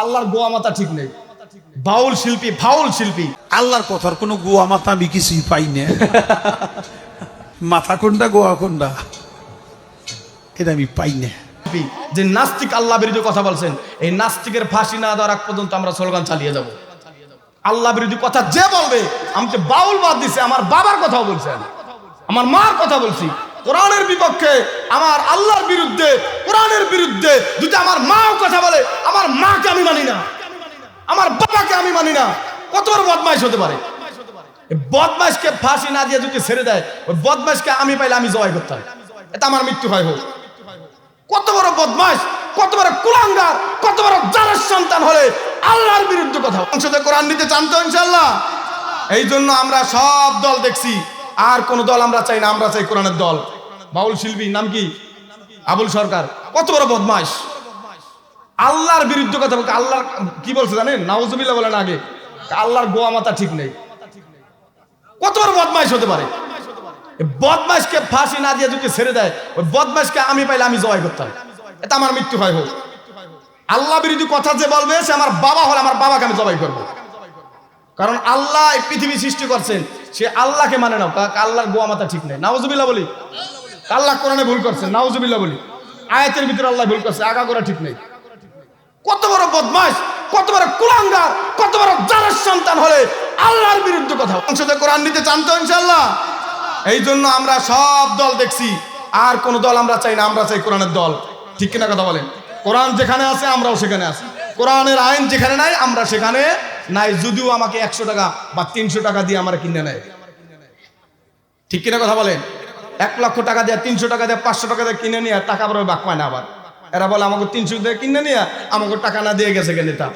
আল্লাহর গোয়া মাথা ঠিক নেই। বাউল শিল্পী ফাউল শিল্পী। আল্লাহর কথার কোনো গোয়া মাথা আমি কিছুই পাই না। মাথা কোনটা গোয়া কোনটা? এটা আমি পাই না। যে নাস্তিক আল্লাহ বিরোধী কথা বলছেন এই নাস্তিকের ফাঁসি না দেওয়ার আগ পর্যন্ত আমরা স্লোগান চালিয়ে যাব। আল্লাহ বিরোধী কথা যে বলবে আমি তো বাউল বাদ দিছে আমার বাবার কথাও বলছেন। আমার মার কথা বলছি। কোরআনের বিপক্ষে আমার আল্লাহর বিরুদ্ধে কোরআনের বিরুদ্ধে যদি আমার মাও কথা বলে আমার মাকে আমি মানি না আমার বাবাকে আমি মানি না। কত বড় বদমাইশ হতে পারে? বদমাইশকে ফাঁসি না দিয়ে যদি ছেড়ে দেয়, ওই বদমাইশকে আমি পাইলে আমি জয় করতাম। এটা আমার মৃত্যু হয় হোক। কত বড় বদমাইশ, কত বড় কুলাঙ্গার, কত বড় জালের সন্তান হলে আল্লাহর বিরুদ্ধে কথা সংসদে কোরআন নিতে জানতো ইনশাল্লাহ এই জন্য আমরা সব দল দেখছি, আর কোন দল আমরা চাই না, আমরা চাই কোরআনের দল। বাউল শিল্পী, নাম কি? আবুল সরকার। কত বড় বদমাইশ। আল্লাহর বিরুদ্ধে কথা বলতে, আল্লাহর, কি বলছে জানেন? নাউজুবিল্লাহ বলেন আগে। আল্লাহর গোয়া মাথা ঠিক নেই। কত বড় বদমাইশ হতে পারে? বদমাইশকে ফাঁসি না দিয়ে যদি ছেড়ে দেয়, ওই বদমাইশকে আমি পাইলে আমি জয় করতাম। এটা আমার মৃত্যু হয় হোক। আল্লাহ বিরোধী কথা যে বলবে, সে আমার বাবা হলে আমার বাবাকে আমি জবাই করব। কারণ আল্লাহ এই পৃথিবী সৃষ্টি করছেন, সে আল্লাহকে মানে কা- আল্লাহর গোয়া মাথা ঠিক নেই। নাউজুবিল্লাহ বলি। আল্লাহ কোরআনে ভুল করছেন। নাউজুবিল্লাহ বলি। আয়াতের ভিতরে আল্লাহ ভুল করছে আগা করা ঠিক নেই। কত বড় বদমাস কত বড় কুলাঙ্গার, কত বড় জালের সন্তান হলে আল্লাহর বিরুদ্ধে কথা সংসদে কোরআন নিতে চান তো ইনশাল্লাহ এই জন্য আমরা সব দল দেখছি, আর কোন দল আমরা চাই না, আমরা চাই কোরআনের দল। ঠিক কিনা কথা বলেন? কোরআন যেখানে আছে, আমরাও সেখানে আছি। কোরআনের আইন যেখানে নাই, আমরা সেখানে নাই। যদিও আমাকে একশো টাকা বা তিনশো টাকা দিয়ে আমরা কিনে নেয়। ঠিক কিনা কথা বলেন? এক লক্ষ টাকা দিয়ে, তিনশো টাকা দিয়ে, পাঁচশো টাকা দিয়ে কিনে নিয়ে টাকা পরে বাক পায় না আবার। এরা বলে, আমাকে তিনশো দিয়ে কিনে নিয়ে, আমাকে টাকা না দিয়ে গেছে কেন এটা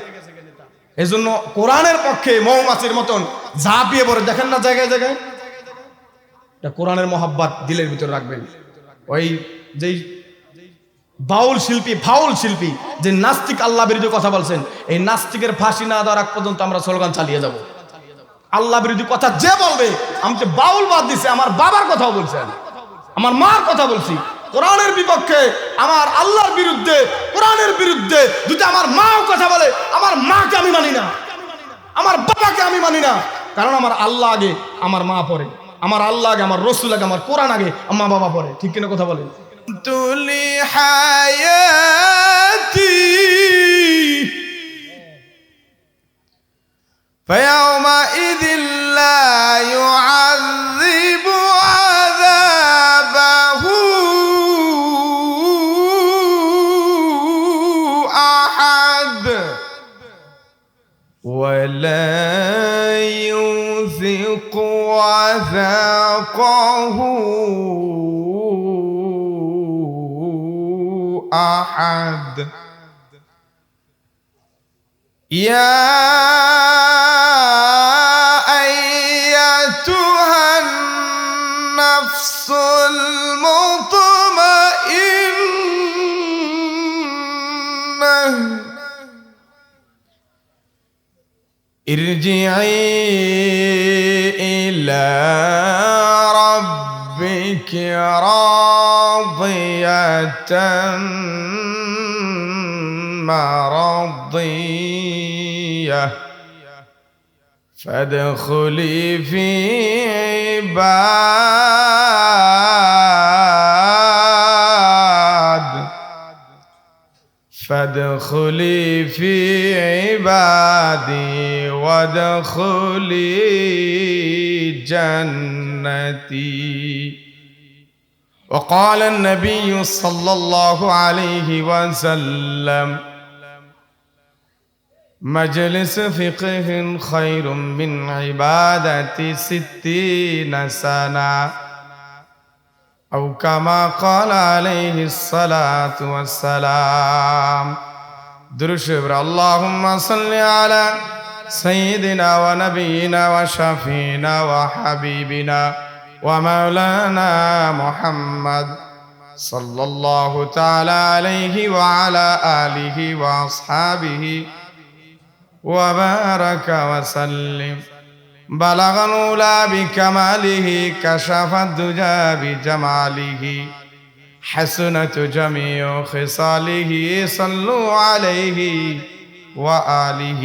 এই জন্য কোরআনের পক্ষে মৌমাছির মতন ঝাঁপিয়ে পড়ে। দেখেন না জায়গায় জায়গায়? কোরআনের মহাব্বাত দিলের ভিতরে রাখবেন। ওই যেই বাউল শিল্পী, ফাউল শিল্পী, যে নাস্তিক আল্লাহ বিরোধী কথা বলছেন, এই নাস্তিকের ফাঁসি না দেওয়ার আগ পর্যন্ত আমরা স্লোগান চালিয়ে যাব। আল্লাহ বিরোধী কথা যে বলবে, আমি তো বাউল বাদ দিছে, আমার বাবার কথাও বলছেন, আমার মার কথা বলছি কোরআনের বিপক্ষে আমার আল্লাহর বিরুদ্ধে কোরআনের বিরুদ্ধে যদি আমার মাও কথা বলে আমার মাকে আমি মানি না আমার বাবাকে আমি মানি না কারণ আমার আল্লাহ আগে আমার মা পড়ে আমার আল্লাহ আগে আমার রসুল আগে আমার কোরআন আগে আমার বাবা পড়ে ঠিক কিনা কথা বলেন তুলি হায়াতি فيومئذ ولا يوثق وثاقه أحد. يا أيتها النفس المطمئنة ارجعي إلى ربك راضية مرضية. فادخلي في عباد فادخلي في عبادي وادخلي جنتي. وقال النبي صلى الله عليه وسلم مجلس فقه خير من عبادة ستين سنة. أو كما قال عليه الصلاة والسلام. درشبر اللهم صل على سيدنا ونبينا وشفينا وحبيبنا ومولانا محمد صلى الله تعالى عليه وعلى آله وأصحابه وبارك وسلم. بلغ الأولى بكماله كشف الدجى بجماله حسنة جميع خصاله صلوا عليه وآله